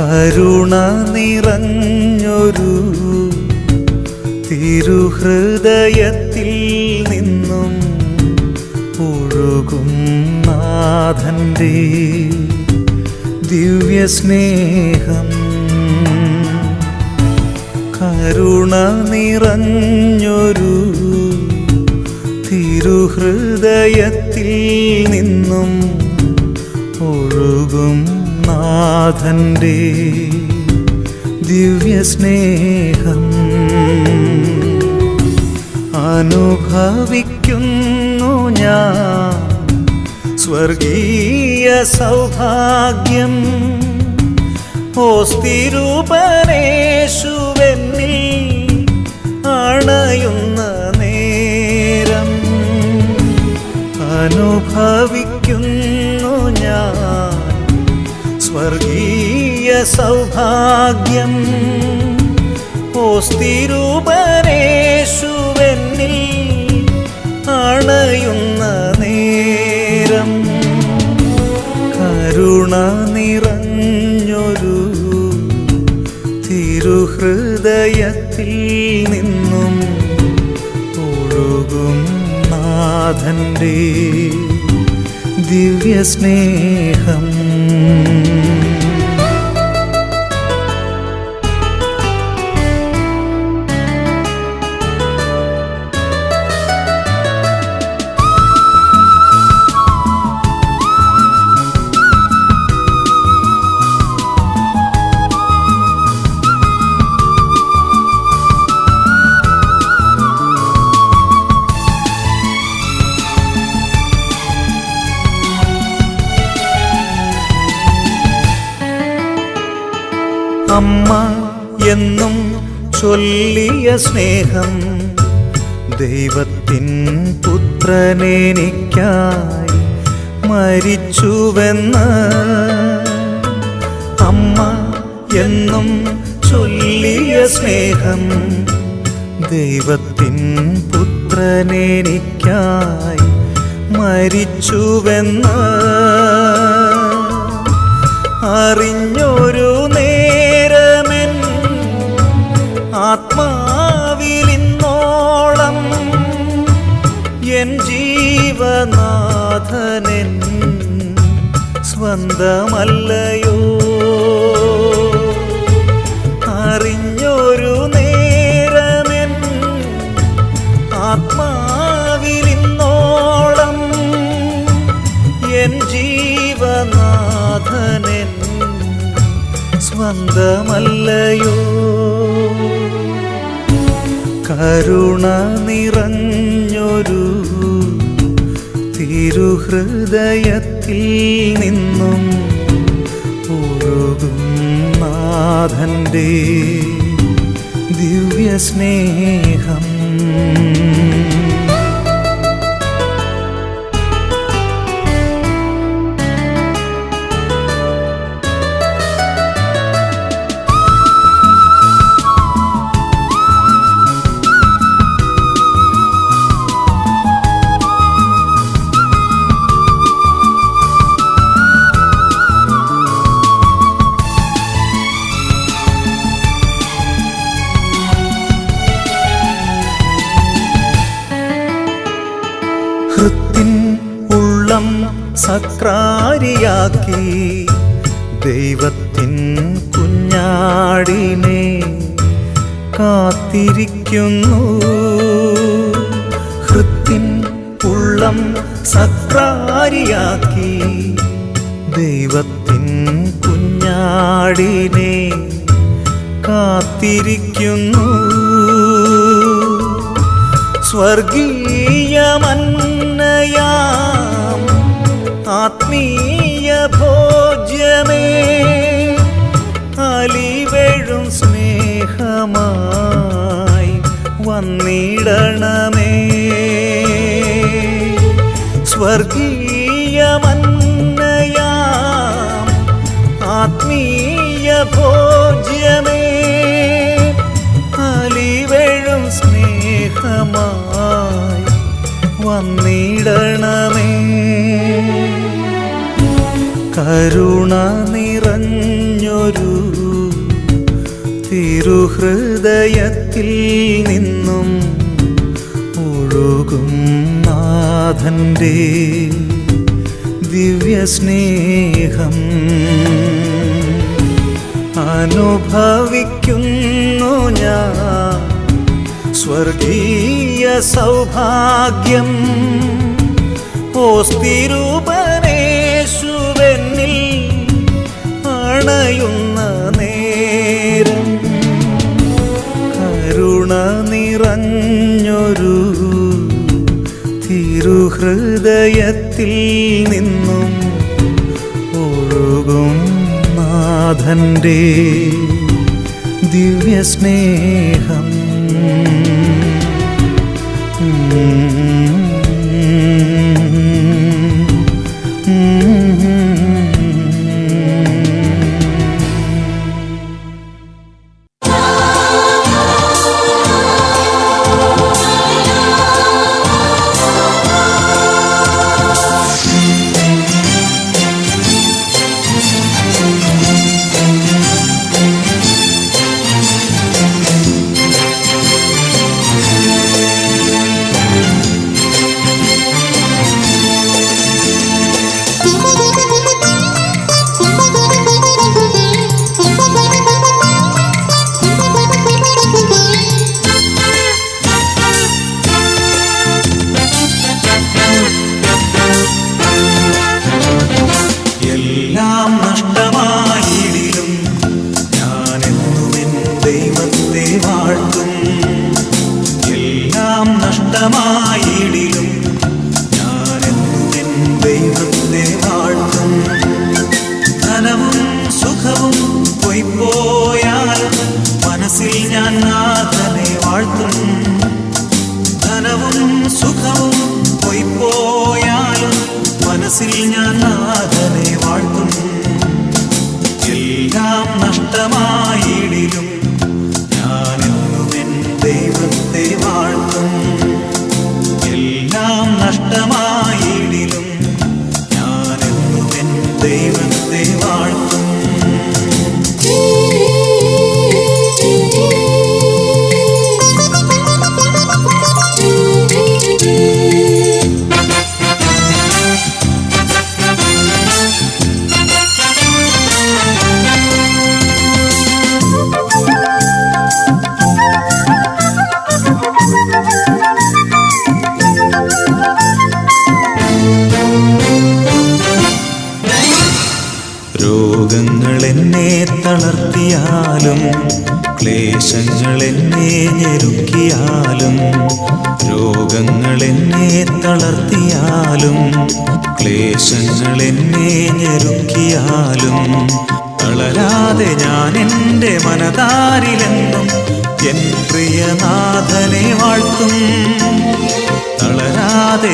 കരുണ നിറഞ്ഞൊരു തിരുഹൃദയത്തിൽ നിന്നും ഒഴുകും നാഥന്റെ ദിവ്യസ്നേഹം. കരുണ നിറഞ്ഞൊരു തിരുഹൃദയത്തിൽ നിന്നും ഒഴുകും നാഥന്റെ ദിവ്യസ്നേഹം അനുഭവിക്കുന്നു ഞാൻ. സ്വർഗീയ സൗഭാഗ്യം ഓസ്തിരൂപനേശുവെന്നിൽ സൗഭാഗ്യം. ഓസ്തിരൂപരേശുവെന്നിൽ അണയുന്ന നേരം. കരുണ നിറഞ്ഞൊരു തിരുഹൃദയത്തിൽ നിന്നും ഒഴുകും നാഥന്റെ ദിവ്യസ്നേഹം. അമ്മ എന്നും ചൊല്ലിയ സ്നേഹം ദൈവത്തിൻ പുത്രനെനിക്കായി മരിച്ചുവെന്ന് അമ്മ എന്നും ചൊല്ലിയ സ്നേഹം ദൈവത്തിൻ പുത്രനെനിക്കായി മരിച്ചുവെന്ന് അറിഞ്ഞൊരു നേരമെൻ ആത്മാവിലിന്നോളം എൻ ജീവനാഥനൻ സ്വന്തമല്ലയോ. അറിഞ്ഞൊരു നേരമെൻ ആത്മാവിലിന്നോളം എൻ ജീവനാഥനൻ സ്വന്തമല്ലയോ. കരുണ നിറഞ്ഞൊരു തിരുഹൃദയത്തിൽ നിന്നും ഒഴുകും നാഥന്റെ ദിവ്യസ്നേഹം. സക്രാരിയാക്കി ദൈവത്തിൻ കുഞ്ഞാടിനെ കാത്തിരിക്കുന്നു. ഹൃത്തിൻ ഉള്ളം സക്രാരിയാക്കി ദൈവത്തിൻ കുഞ്ഞാടിനെ കാത്തിരിക്കുന്നു. സ്വർഗീയമന്നയാം ആത്മീയ ഭോജ്യമേ. അലിവഴും സ്നേഹമായി വന്നിടണമേ. സ്വർഗീയമന്നയാം ആത്മീയ ഭോജ്യമേ. അലിവഴും സ്നേഹമായി വന്നിടണമേ. കരുണ നിറഞ്ഞൊരു തിരുഹൃദയത്തിൽ നിന്നും ഒഴുകും നാഥന്റെ ദിവ്യസ്നേഹം. അനുഭവിക്കുന്നു ഞാൻ സ്വർഗീയ സൗഭാഗ്യം. ഓസ്തിരൂപനേശുവെന്നിൽ അണയുന്ന നേരം കരുണ നിറഞ്ഞൊരു തിരുഹൃദയത്തിൽ നിന്നും ഒഴുകും നാഥന്റെ ദിവ്യസ്നേഹം.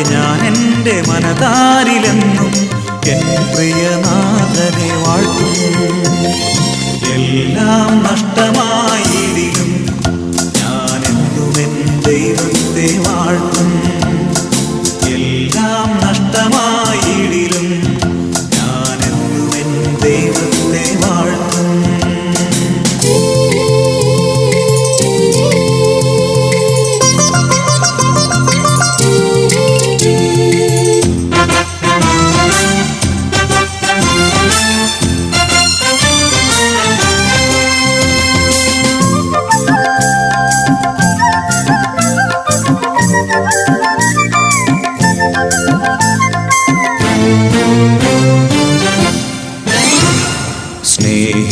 ഞാൻ എന്റെ മനതാരിലെന്നും എൻ പ്രിയനാഥനെ വാഴ്ത്തും. എല്ലാം നഷ്ടമായിരിക്കും. ഞാനെന്നും എൻ ദൈവത്തെ വാഴ്ത്തും.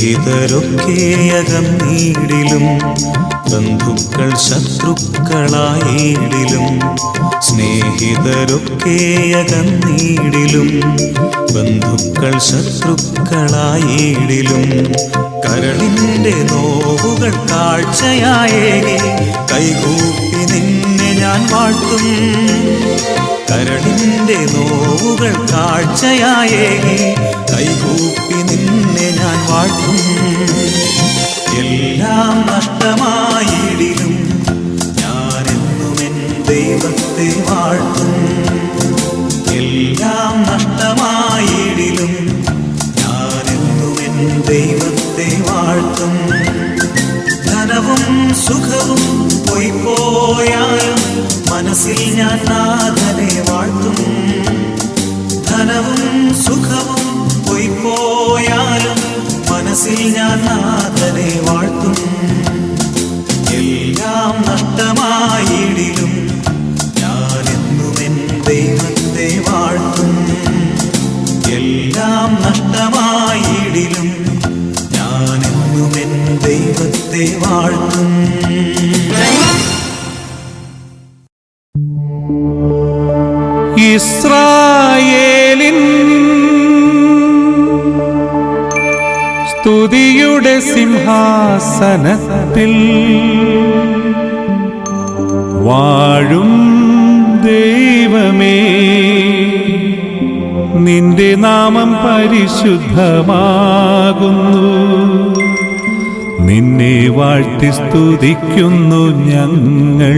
സ്നേഹിതരൊക്കെ നീടിലും ബന്ധുക്കൾ ശത്രുക്കളായിടിലും സ്നേഹിതരൊക്കെയകം നീടിലും ബന്ധുക്കൾ ശത്രുക്കളായിടിലും കരളിന്റെ നോവുകൾ കാഴ്ചയായേകി കൈകൂപ്പി നിന്നെ ഞാൻ വാഴ്ത്തും. കരളിന്റെ നോവുകൾ കാഴ്ചയായേകി കൈകൂപ്പി നിന്നെ ഞാൻ വാഴ്ത്തും. എല്ലാം നഷ്ടമായിടിലും ഞാനെന്നും എൻ ദൈവത്തെ വാഴ്ത്തും. എല്ലാം നഷ്ടമായിടിലും ദൈവത്തെ വാഴ്ത്തും. ധനവും സുഖവും പോയാലും മനസ്സിൽ ഞാൻ നാഥനെ വാഴ്ത്തും. ധനവും സുഖവും പോയാലും മനസ്സിൽ ഞാൻ നാഥനെ വാഴ്ത്തും. എല്ലാം നഷ്ടമായിടിലും ഞാനെന്നുമെൻ ദൈവത്തെ വാഴ്ത്തും. എല്ലാം നഷ്ടമായിടിലും ദൈവത്തെ വാഴ്ത്തും. ഇസ്രായേലിൻ സ്തുതിയുടെ സിംഹാസനത്തിൽ വാഴും ദൈവമേ. നിന്റെ നാമം പരിശുദ്ധമാകുന്നു. നിന്നെ വാഴ്ത്തി സ്തുതിക്കുന്നു ഞങ്ങൾ.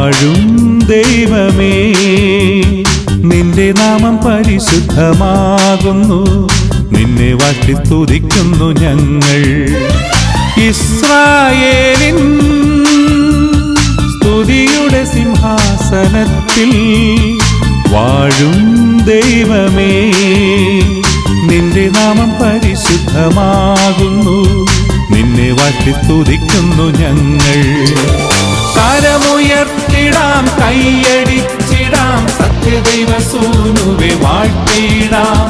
വാഴും ദൈവമേ. നിന്റെ നാമം പരിശുദ്ധമാകുന്നു. നിന്നെ വാട്ടി സ്തുതിക്കുന്നു ഞങ്ങൾ. ഇസ്രായേലിൻ സ്തുതിയുടെ സിംഹാസനത്തിൽ വാഴും ദൈവമേ. നിന്റെ നാമം പരിശുദ്ധമാകുന്നു. നിന്നെ വാട്ടി സ്തുതിക്കുന്നു ഞങ്ങൾ. കരമുയർത്തിടാം കൈയടിച്ചിടാം സത്യദൈവ സൂനുവെ വാഴ്ത്തിടാം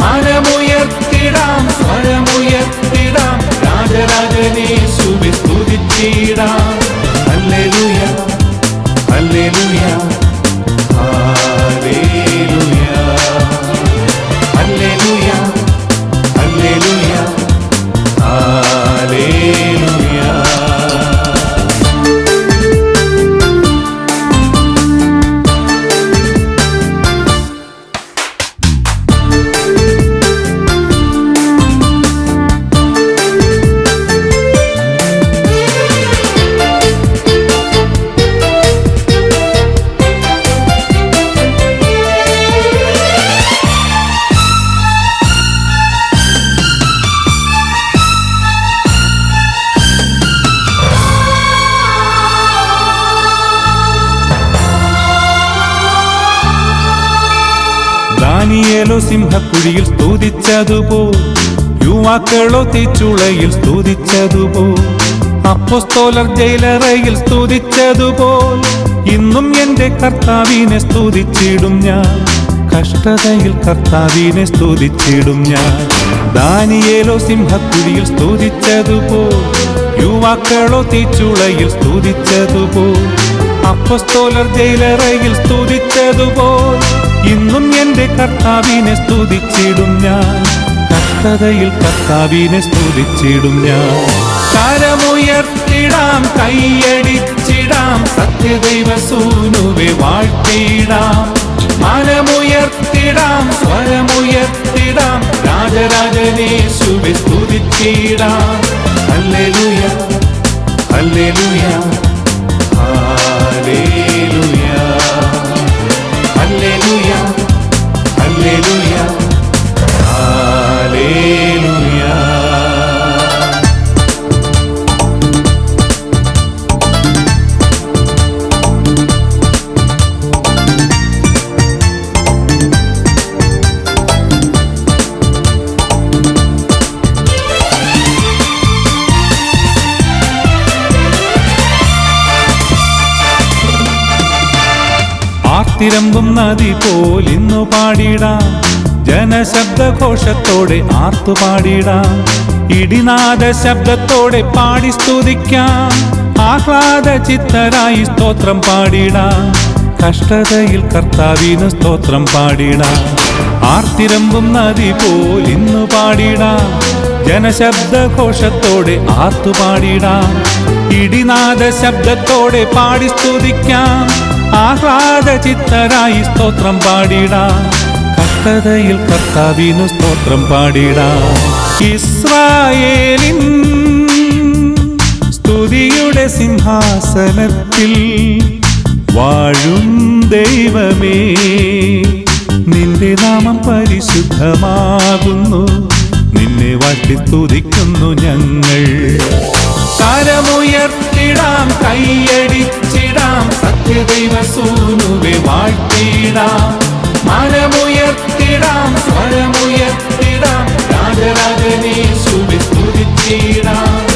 മനമുയർത്തിടാം സ്വരമുയർത്തിടാം രാജരാജനേശുവെ സ്തുതിച്ചിടാം. Hallelujah hallelujah. ദാനിയേലോ സിംഹക്കുഴിയിൽ സ്തുതിച്ചതുപോ. യുവാക്കളോ തീച്ചുളയിൽ സ്തുതിച്ചതുപോ. അപ്പോസ്തോലർ ജയിലറയിൽ സ്തുതിച്ചതുപോൽ ഇന്നും എന്റെ കർത്താവിനെ സ്തുതിച്ചിടും ഞാൻ. കഷ്ടതയിൽ കർത്താവിനെ സ്തുതിച്ചിടും ഞാൻ. ദാനിയേലോ സിംഹക്കുഴിയിൽ സ്തുതിച്ചതുപോ. യുവാക്കളോ തീച്ചുളയിൽ സ്തുതിച്ചതുപോ. അപ്പസ്തോലർ ജയിലറയിൽ സ്തുതിച്ചതുപോൽ ഇന്നും എന്റെ കർത്താവിനെ സ്തുതിച്ചിടും ഞാൻ. കഷ്ടതയിൽ കർത്താവിനെ സ്തുതിച്ചിടും ഞാൻ. കരമുയർത്തിടാം കൈയടിച്ചിടാം സത്യദൈവ സൂനുവെ വാഴ്ത്തിയിടാം. മനമുയർത്തിടാം സ്വരമുയർത്തിടാം രാജരാജനേശുവെ സ്തുതിച്ചിടാം. Hallelujah hallelujah. നദി പോലിന്നു പാടിടാം. ജനശബ്ദഘോഷത്തോടെ ആർത്തു പാടിടാം. ഇടിനാദ ശബ്ദത്തോടെ പാടി സ്തുതിക്കാം. ആഹ്ലാദ ചിത്തരായി സ്തോത്രം പാടിടാം. കഷ്ടതയിൽ കർത്താവിന് സ്തോത്രം പാടിടാം. ആർത്തിരമ്പും നദി പോലിന്നു പാടിടാം. ജനശബ്ദഘോഷത്തോടെ ആർത്തുപാടിടാം ഇടിനാദ ശബ്ദത്തോടെ പാടി സ്തുതിക്കാം. ആഹ്ലാദ ചിത്തരായി സ്തോത്രം പാടിടാം. കഷ്ടതയിൽ കർത്താവിനു സ്തോത്രം പാടിടാം. ഇസ്രായേലിൻ സ്തുതിയുടെ സിംഹാസനത്തിൽ വാഴും ദൈവമേ. നിന്റെ നാമം പരിശുദ്ധമാകുന്നു. നിന്നെ വാട്ടി സ്തുതിക്കുന്നു ഞങ്ങൾ. കരമുയർത്തിടാം കൈയടിച്ചിടാം സത്യദൈവ സൂനുവെ വാഴ്ത്തിടാം. മനമുയർത്തിടാം സ്വരമുയർത്തിടാം. രാജരാജനേശുവെ സ്തുതിച്ചിടാം.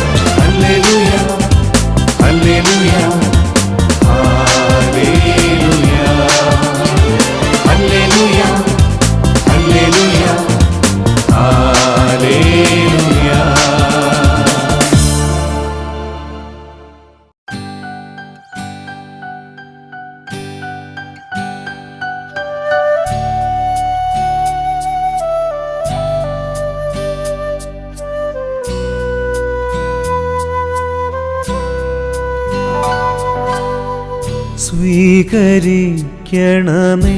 സ്വീകരിക്കണമേ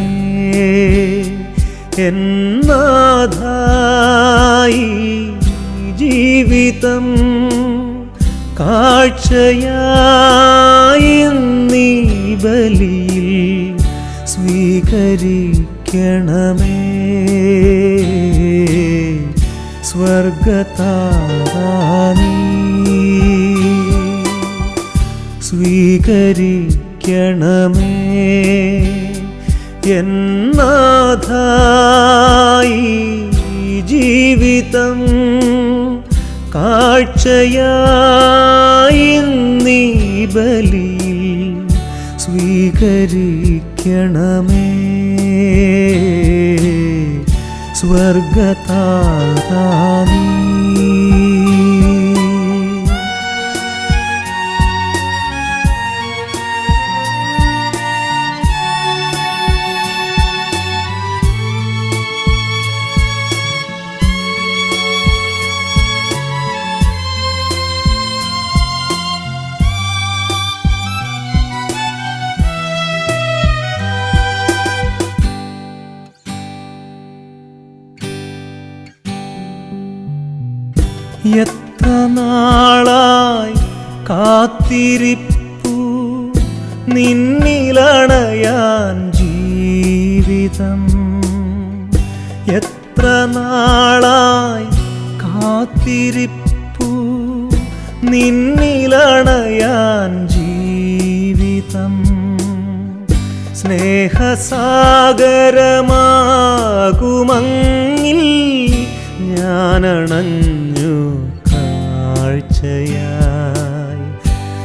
എന്നാഥായി ജീവിതം കാഴ്ചയായി നീ ബലിയിൽ സ്വീകരിക്കണമേ. സ്വർഗതാരാണി സ്വീകരിക്കണമേ. എന്നാഥായി ജീവിതം കാഴ്ചയായി നീ ബലിയിൽ സ്വീകരിക്കണമേ. സ്വർഗതാനീ എത്ര നാളായി കാത്തിരിപ്പു? നിന്നിലണയാൻ ജീവിതം. എത്ര നാളായി കാത്തിരിപ്പു? നിന്നിലണയാൻ ജീവിതം. സ്നേഹസാഗരമാകുമങ്ങിൽ ഞാനണഞ്ഞു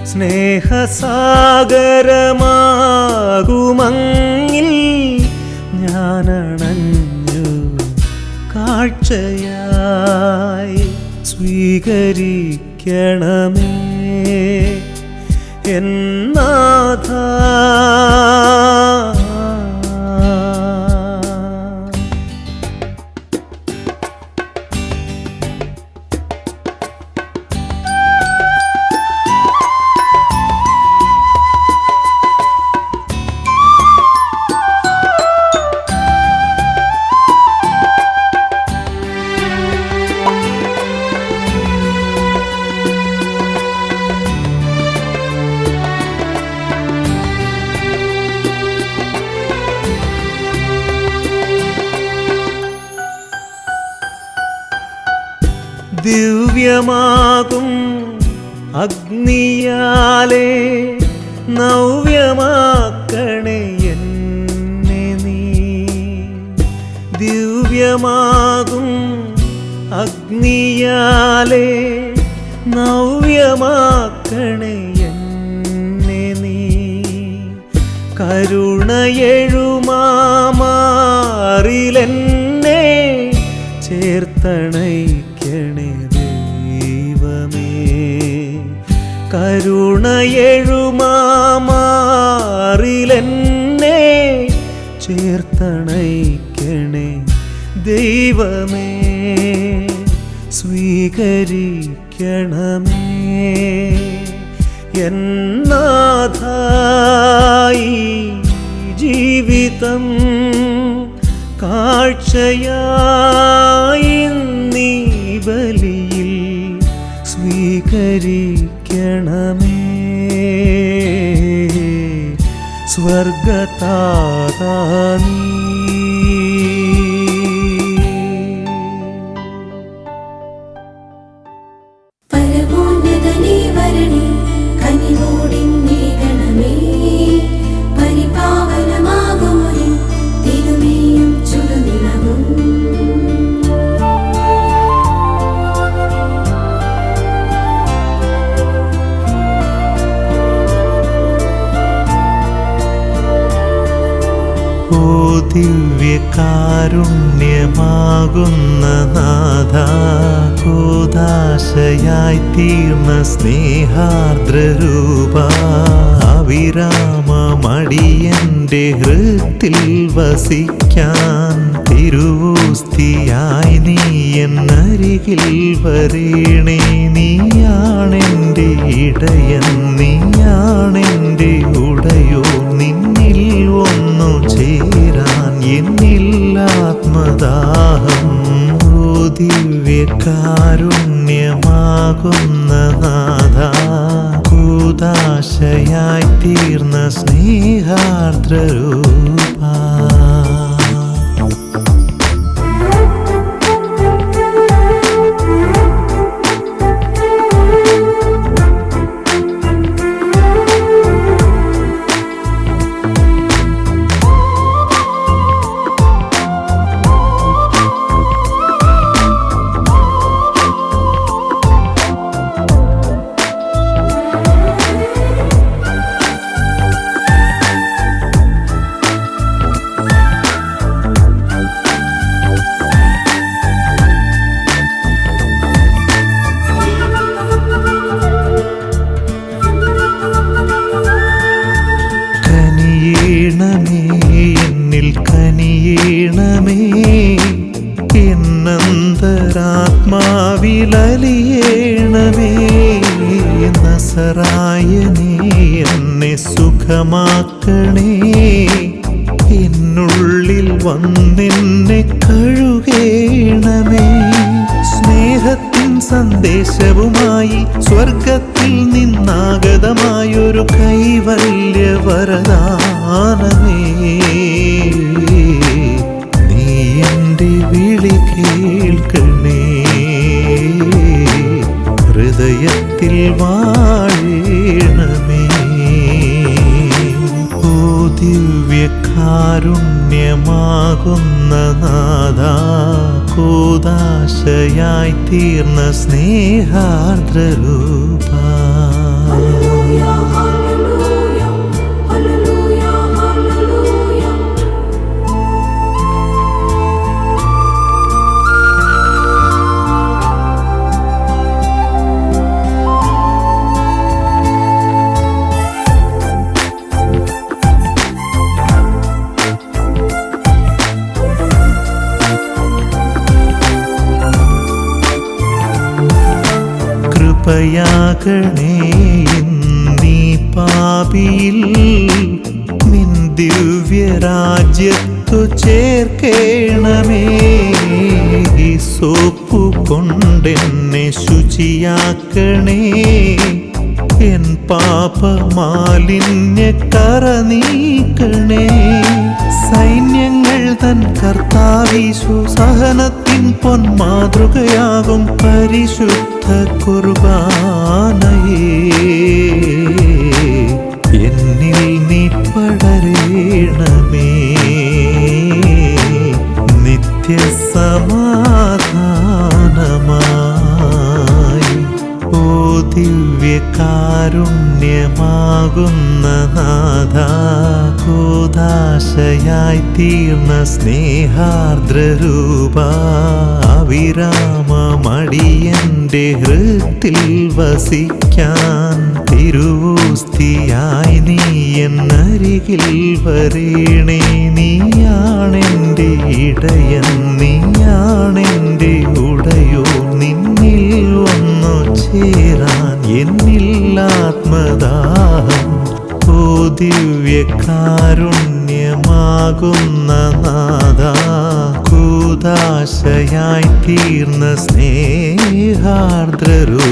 സ്നേഹസാഗരമാകുമങ്ങിൽ ഞാനണഞ്ഞു കാഴ്ചയായി സ്വീകരിക്കണമേ. എന്നാഥ ദിവ്യമാകും അഗ്നിയാലേ നവ്യമാക്കണേ നീ. ദിവ്യമാകും അഗ്നിയാലേ നവ്യമാക്കണേ നീ. കരുണയെഴുമാറിലെന്നെ ചേർത്തണയ്ക്കണേ കരുണയെഴുമാറിലെന്നെ ചേർത്തണയ്ക്കണേ ദൈവമേ സ്വീകരിക്കണമേ. എന്നാഥായി ജീവിതം കാഴ്ചയായി നീ ബലിയിൽ സ്വീകരിക്കണമേ. സ്വർഗതാതാ ഓ ദിവ്യകാരുണ്യമാകുന്ന നാഥ കോദാശയായി തീർന്ന സ്നേഹാർദ്രരൂപ അവിരാമടിയന്റെ ഹൃത്തിൽ വസിക്കാൻ തിരുവോസ്തിയായി നീ എന്നരികിൽ വരേണേ. നീയാണെന്റെ ഇടയൻ നീയാണെന്റെ ചേരാൻ ഓ ദിവ്യകാരുണ്യമാകുന്ന നാഥ കൂതാശയായി തീർന്ന സ്നേഹാർദ്രരൂപ. എന്നന്തരാത്മാവിലലിയേണമേ നസറായനേ എന്നെ സുഖമാക്കണേ. എന്നുള്ളിൽ വന്നെന്നെ കഴുകേണമേ. സ്നേഹത്തിൻ സന്ദേശവുമായി സ്വർഗത്തിൽ നിന്നാഗതമായൊരു കൈവല്യ വരദാനമേ ഹൃദയത്തിൽ വാഴണമേ ഓ ദിവ്യകാരുണ്യമാകുന്ന നാഥ കൂതാശയായി തീർന്ന സ്നേഹാർദ്രരൂപ. കൃപയാകണേ നീ പാപിയിൽ നിൻ ദിവ്യരാജ്യത്തു ചേർക്കേണമേ. സോപ്പു കൊണ്ടെന്നെ ശുചിയാക്കണേ. എൻ പാപമാലിന്യ കറ നീക്കണേ. സൈന്യങ്ങൾ തൻ കർത്താവീശു സഹനത്തിൻ പൊന്മാതൃകയാകും പരിശുദ്ധ കുർബാനയേ. എന്നിൽ നീ പടരേണമേ. നിത്യസമാധാനമായി ഓ ദിവ്യകാരുണ്യമാകുന്ന നാഥ കൂതാശയായി തീർന്ന സ്നേഹാർദ്രരൂപ അവിരാമടിയന്റെ ഹൃത്തിൽ വസിക്കാൻ തിരുവോസ്തിയായി നീ എന്നരികിൽ വരേണേ. നീയാണെന്റെ ഇടയൻ നീയാണെന്റെ ഉടയോ നിന്നിൽ വന്നു ചേരാൻ എന്നിൽ ദിവ്യകാരുണ്യമാകുന്ന നാദ കൂതാശയായി തീർന്ന സ്നേഹാർദ്രരൂ.